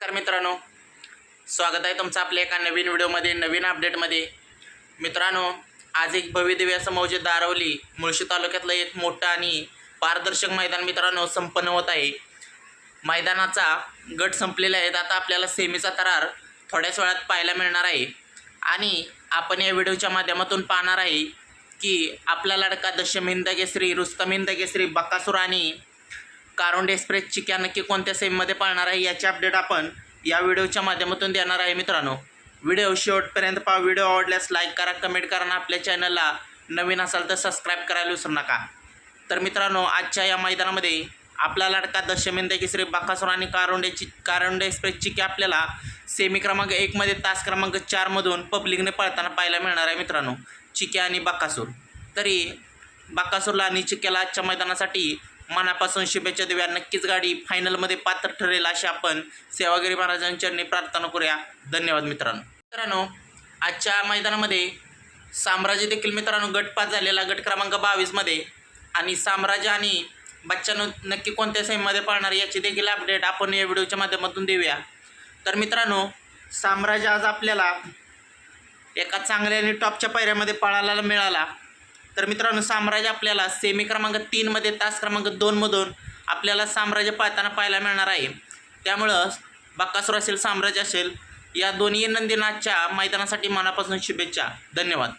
नमस्कार मित्रांनो. स्वागत आहे तुमचं आपल्या एका नवीन व्हिडिओमध्ये नवीन अपडेटमध्ये मित्रांनो आज एक भव्यदिव्य असं मौजे दारवली मुळशी तालुक्यातलं एक मोठं आणि पारदर्शक मैदान मित्रांनो संपन्न होत आहे. मैदानाचा गट संपलेला आहेत आता आपल्याला सेमीचा करार थोड्याच वेळात पाहायला मिळणार आहे. आणि आपण या व्हिडिओच्या माध्यमातून पाहणार आहे की आपला लडका दशमिंद केसरी रुस्तमिंद केसरी बकासूर आणि कारोंड एक्सप्रेस चिक्या नक्की कोणत्या सेममध्ये पाळणार आहे याची अपडेट आपण या व्हिडिओच्या माध्यमातून देणार आहे मित्रांनो. व्हिडिओ शेवटपर्यंत पहा. व्हिडिओ आवडल्यास लाईक करा कमेंट करा आणि आपल्या चॅनलला नवीन असाल तर सबस्क्राईब करायला विसरू नका. तर मित्रांनो आजच्या या मैदानामध्ये आपला लाडका दशमिंद केसरी बाकासूर आणि कारोंडेची कारोंडे एक्सप्रेस चिक्या आपल्याला सेमी क्रमांक एकमध्ये तास क्रमांक चारमधून पब्लिकने पळताना पाहायला मिळणार आहे मित्रांनो. चिक्या आणि बाकासूर. तरी बाकासूरला आणि चिक्याला आजच्या मैदानासाठी मनापासून शुभेच्छा देऊया. नक्कीच गाडी फायनलमध्ये पात्र ठरेल अशी आपण सेवागिरी महाराजांच्या प्रार्थना करूया. धन्यवाद मित्रांनो. मित्रांनो आजच्या मैदानामध्ये साम्राज्य देखील मित्रांनो गटपास झालेला गट क्रमांक बावीसमध्ये आणि साम्राज्य आणि बच्चानो नक्की कोणत्या सेममध्ये पाळणार याची देखील अपडेट आपण या व्हिडिओच्या माध्यमातून देऊया. तर मित्रांनो साम्राज्य आज आपल्याला एका चांगल्या आणि टॉपच्या पायऱ्यामध्ये पाळायला मिळाला. तर मित्रांनो साम्राज्य आपल्याला सेमी क्रमांक तीनमध्ये तास क्रमांक दोनमधून आपल्याला साम्राज्य पाहताना पाहायला मिळणार आहे. त्यामुळं बक्कासूर असेल साम्राज्य असेल या दोन्ही नंदीनाथच्या मैदानासाठी मनापासून शुभेच्छा. धन्यवाद.